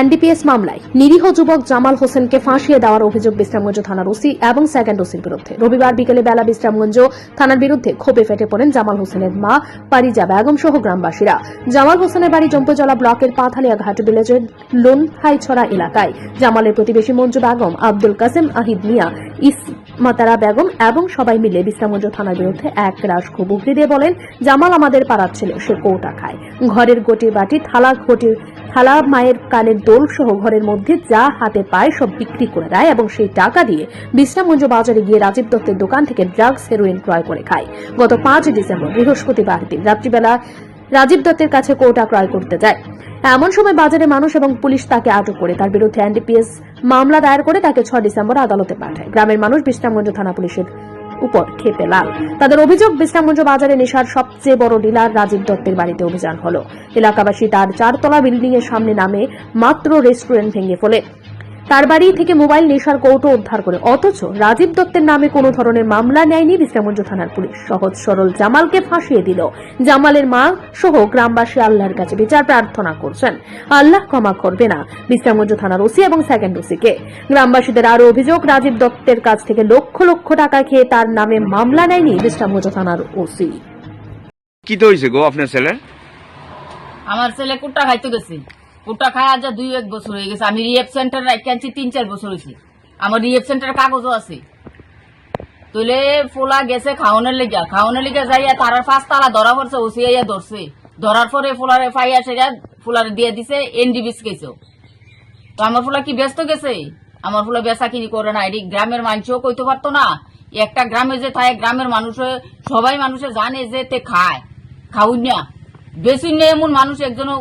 NDPS মামলায় নিরীহ যুবক জামাল হোসেনকে ফাঁসিয়ে দেওয়ার অভিযোগ বিশ্রামগঞ্জ থানার ওসি এবং সেকেন্ড ওসির বিরুদ্ধে। রবিবার বিকেলে বেলা বিশ্রামগঞ্জ থানার বিরুদ্ধে ক্ষোভে ফেটে পড়েন জামাল হোসেনের মা, পারিজা বেগম সহ গ্রামবাসীরা। জামাল হোসেনের বাড়ি জম্পজলা ব্লকের পাথালিয়া ঘাট ভিলেজের লোনহাইছড়া এলাকায়। জামালের প্রতিবেশী মঞ্জু বেগম আব্দুল কাসেম আহিদ মিয়া ইসমাতারা বেগম এবং সবাই মিলে বিশ্রামগঞ্জ থানার বিরুদ্ধে এক রাশ ক্ষোভ দিয়ে বলেন, জামাল আমাদের পাড়ার ছেলে সে কৌটা খায় ঘরের গোটি বাটি, থালা ঘটির, থালা মায়ের কানের দোল সহ ঘরের মধ্যে যা হাতে পায় সব বিক্রি করে দেয় এবং সেই টাকা দিয়ে বিশ্রামগঞ্জ বাজারে গিয়ে রাজীব দত্তের দোকান থেকে ড্রাগস হেরোইন ক্রয় করে খায়। গত পাঁচ ডিসেম্বর বৃহস্পতিবার দিন, রাত্রিবেলা রাজীব দত্তের কাছে কোটা ক্রয় করতে যায়। এমন সময় বাজারে মানুষ এবং পুলিশ তাকে আটক করে। তার বিরুদ্ধে এনডিপিএস মামলা দায়ের করে তাকে ছয় ডিসেম্বর আদালতে পাঠায়। গ্রামের মানুষ বিশ্রামগঞ্জ থানা পুলিশের উপর খেপে লাল। তাদের অভিযোগ, বিশ্রামগঞ্জ বাজারে নেশার সবচেয়ে বড় ডিলার রাজীব দত্তের বাড়িতে অভিযান হলো। এলাকাবাসী তার চারতলা বিল্ডিং এর সামনে নামে মাত্র রেস্টুরেন্ট ভেঙে ফেলে। তার বাড়ি থেকে মোবাইল নেশার কৌটো উদ্ধার করে। অথচ রাজীব দত্তের নামে কোনো ধরনের মামলা নেয়নি বিশ্রামগঞ্জ থানার পুলিশ। সহজ সরল জামালকে ফাঁসিয়ে দিল। জামালের মা সহ গ্রামবাসী আল্লাহর কাছে বিচার প্রার্থনা করছেন। আল্লাহ ক্ষমা করবে না বিশ্রামগঞ্জ থানার ওসি এবং সেকেন্ড ওসিকে। গ্রামবাসীদের আরও অভিযোগ রাজীব দত্তের কাছ থেকে লক্ষ লক্ষ টাকা খেয়ে তার নামে মামলা নেয়নি বিশ্রামগঞ্জ থানার ওসি। কি তো হয়েছে গো আপনার ছেলে আমার ছেলে কুট্টা খাইতে গেছে। কুট্টা খায় আজ দুই এক বছর হয়ে গেছে। আমি রিহেব সেন্টার রাখছি তিন চার বছর হয়েছে। আমার রিহেব সেন্টার কাগজও আছে। তুলে ফোলা গেছে খাওয়ানোর লেগা। খাওয়ানোর লেগে যাইয়া তার পাঁচ তালা ধরা পড়ছে ওসিয়াইয়া ধরছে। ধরার পরে ফুলারে ফাইয়া সেটা ফুলারে দিয়ে দিছে এনডিবিস গেছে তো আমার ফুলা কি ব্যস্ত গেছে? আমার ফুলা বেচা কিনি করে না। এটি গ্রামের মানুষও কইতে পারতো না। একটা গ্রামে যে থাকে, গ্রামের মানুষ, সবাই মানুষে জানে যে তে খায়। খাউন না বেশি নেই এমন মানুষ, একজনও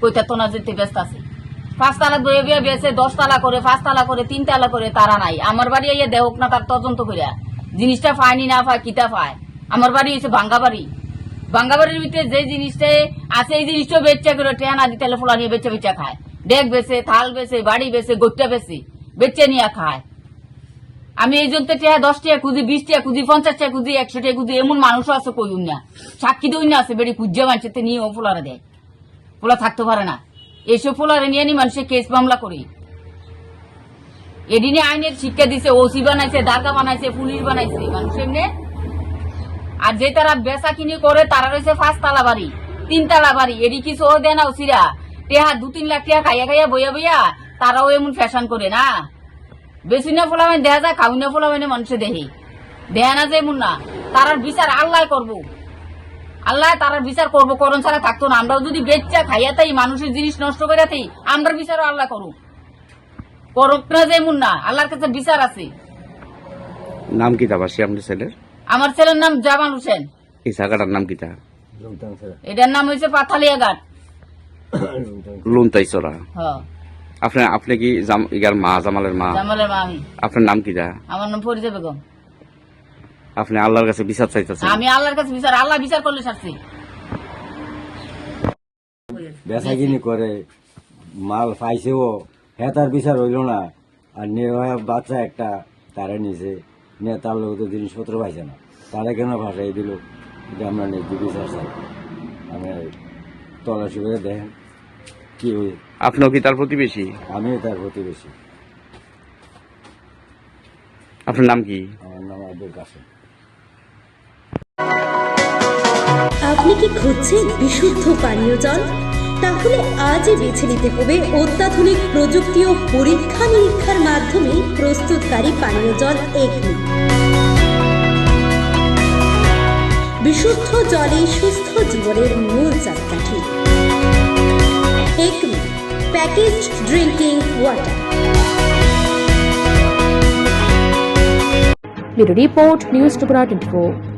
কইতে তো না যে তে ব্যস্ত আছে। পাঁচতলা বয়ে বিয়ে বেছে, দশতলা করে, পাঁচতলা করে, তিনতলা করে তারা নাই। আমার বাড়ি ইয়ে দেহক না তার তদন্ত করিয়া জিনিসটা পায়নি না পায় কিতা পায় আমার বাড়ি হচ্ছে ভাঙ্গা বাড়ি। ভাঙ্গা বাড়ির ভিতরে যে জিনিসটা আছে, এই জিনিসটা বেচা করে টেয়া না দিতে ফোলা নিয়ে বেচা বেচা খায়। ডেক বেছে, থাল বেছে, বাড়ি বেছে গোট্টা বেছে, বেচে নিয়ে খায়। আমি এই জন্য টেয়া দশ টাকা খুঁজি বিশ টাকা খুঁজি পঞ্চাশ টাকা খুঁজি একশো টাকা খুঁজি, এমন মানুষও আছে কই না। সাক্ষী দই আছে, বেড়ি খুঁজে মানছে নিয়ে ও ফোলারে দেয়। ফোলা থাকতে পারে না। এইসব ফোলারে নিয়ে নি মানুষের কেস মামলা করি। এদিনে আইনের শিক্ষা দিছে, ওসি বানাইছে, দারগা বানাইছে, পুলিশ বানাইছে, মানুষ এমনি। আর যে তারা বেচা কিনি করে, তারা রয়েছে পাঁচ তালা বাড়ি, তিন তালা বাড়ি। এডি কিছু ও দেয় না ওসিরা। টেহা দু তিন লাখ টাকা খাইয়া খাইয়া বইয়া বইয়া তারাও এমন ফ্যাশন করে না। বেশি না ফোলা মানে দেখা যায় খাউনা ফোলা মানে মানুষে দেহে। দেয়া না যে এমন না। তারার বিচার আল্লাহ করব। আল্লাহ তারার বিচার করব করণ ছাড়া থাকতো না। আমরাও যদি বেচা খাইয়া তাই মানুষের জিনিস নষ্ট করে তাই আমরা বিচারও আল্লাহ করুক। করুক না যে এমন না আল্লাহর কাছে বিচার আছে। নাম কি তাবাসি আপনার ছেলের? আমার ছেলের নাম জামান হোসেন। এই জায়গাটার নাম কি তা এটার নাম হয়েছে পাথালিয়া ঘাট। লুনতাই চড়া হ্যাঁ। আপনি আপনি কি জাম- ইয়ার মা জামালের মা? জামালের মা আমি। আপনার নাম কি তা আমার নাম ফরিজা বেগম। আপনি আল্লাহর কাছে বিচার চাইতেছেন। আমি আল্লাহর কাছে বিচার আল্লাহ বিচার করলে শাস্তি। বেচাকিনি করে মাল পাইছেও হ্যাঁ তার বিচার হইল না। আর নির্ভয়া বাচ্চা একটা তারা নিছে নিয়ে তার লোক তো জিনিসপত্র পাইছে না। তারা কেন ভাষাই দিল? এটা আমরা ন্যায্য বিচার চাই। আমি তলাশি করে দেখেন কি হই। আপনিও কি তার প্রতিবেশী? আমিও তার প্রতিবেশী। আপনার নাম কি? আমার নাম আব্দুল কাসেম আপনি কি খুঁজছেন বিশুদ্ধ পানীয় জল? তাহলে আজই বেছে নিতে হবে অত্যাধুনিক প্রযুক্তি ও পরীক্ষা নিরীক্ষার মাধ্যমে প্রস্তুতকারী পানীয় জল এগনি বিশুদ্ধ জলে সুস্থ জীবনের মূল চাকাঠি। Acme package drinking water. Bureau report news টুকরা টোয়েন্টি